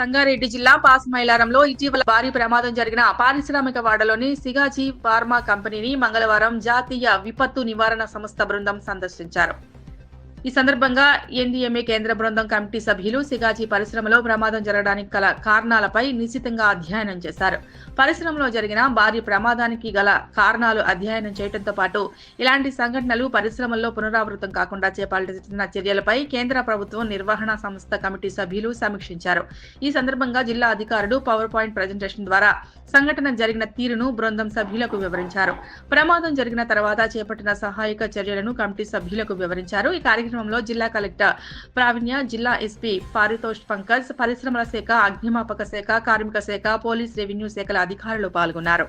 సంగారెడ్డి జిల్లా పాసమైలారంలో ఇటీవల భారీ ప్రమాదం జరిగిన పారిశ్రామిక వాడలోని సిగాజీ ఫార్మా కంపెనీని మంగళవారం జాతీయ విపత్తు నివారణ సంస్థ బృందం సందర్శించారు. ఈ సందర్భంగా ఎన్డీఎంఏ కేంద్ర బృందం కమిటీ సభ్యులు సిగాజీ పరిశ్రమలో ప్రమాదం జరగడానికి గల కారణాలపై నిశ్చితంగా అధ్యయనం చేశారు. పరిశ్రమలో జరిగిన భారీ ప్రమాదానికి గల కారణాలు అధ్యయనం చేయడంతో పాటు ఇలాంటి సంఘటనలు పరిశ్రమల్లో పునరావృతం కాకుండా చేపట్టిన చర్యలపై కేంద్ర ప్రభుత్వం నిర్వహణ సంస్థ కమిటీ సభ్యులు సమీక్షించారు. ఈ సందర్భంగా జిల్లా అధికారులు పవర్ పాయింట్ ప్రజెంటేషన్ ద్వారా సంఘటన జరిగిన తీరును బృందం సభ్యులకు వివరించారు. ప్రమాదం జరిగిన తర్వాత చేపట్టిన సహాయక చర్యలను కమిటీ సభ్యులకు వివరించారు. ఈ కార్యక్రమం కార్యక్రమంలో జిల్లా కలెక్టర్ ప్రావీణ్య జిల్లా ఎస్పీ పారితోష్ పంకజ్ పరిశ్రమల శాఖ అగ్నిమాపక శాఖ కార్మిక శాఖ పోలీస్ రెవెన్యూ శాఖల అధికారులు పాల్గొన్నారు.